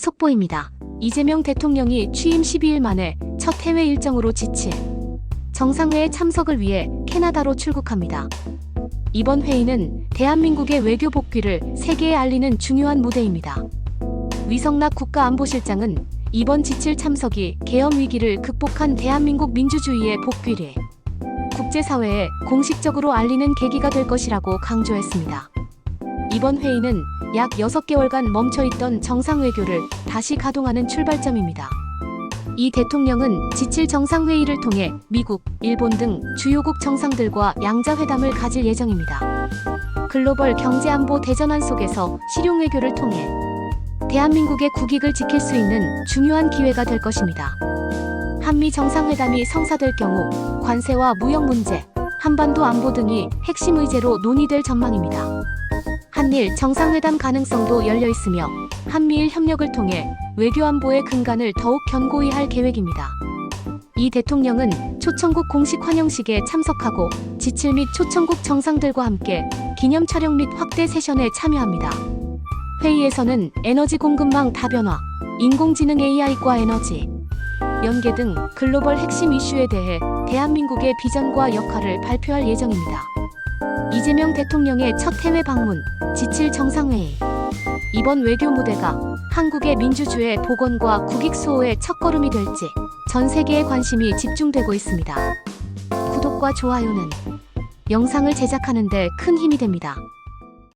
속보입니다. 이재명 대통령이 취임 12일 만에 첫 해외 일정으로 지칠 정상회에 참석을 위해 캐나다로 출국합니다. 이번 회의는 대한민국의 외교 복귀를 세계에 알리는 중요한 무대입니다. 위성락 국가안보실장은 이번 지칠 참석이 계엄 위기를 극복한 대한민국 민주주의의 복귀를 국제사회에 공식적으로 알리는 계기가 될 것이라고 강조했습니다. 이번 회의는 약 6개월간 멈춰있던 정상외교를 다시 가동하는 출발점입니다. 이 대통령은 지칠 정상회의를 통해 미국, 일본 등 주요국 정상들과 양자회담을 가질 예정입니다. 글로벌 경제안보 대전환 속에서 실용외교를 통해 대한민국의 국익을 지킬 수 있는 중요한 기회가 될 것입니다. 한미 정상회담이 성사될 경우 관세와 무역 문제, 한반도 안보 등이 핵심 의제로 논의될 전망입니다. 한일 정상회담 가능성도 열려 있으며 한미일 협력을 통해 외교 안보의 근간을 더욱 견고히 할 계획입니다. 이 대통령은 초청국 공식 환영식에 참석하고 지칠 및 초청국 정상들과 함께 기념 촬영 및 확대 세션에 참여합니다. 회의에서는 에너지 공급망 다변화, 인공지능 AI과 에너지, 연계 등 글로벌 핵심 이슈에 대해 대한민국의 비전과 역할을 발표할 예정입니다. 이재명 대통령의 첫 해외 방문, 지칠 정상회의. 이번 외교 무대가 한국의 민주주의 복원과 국익 수호의 첫걸음이 될지 전 세계의 관심이 집중되고 있습니다. 구독과 좋아요는 영상을 제작하는 데 큰 힘이 됩니다.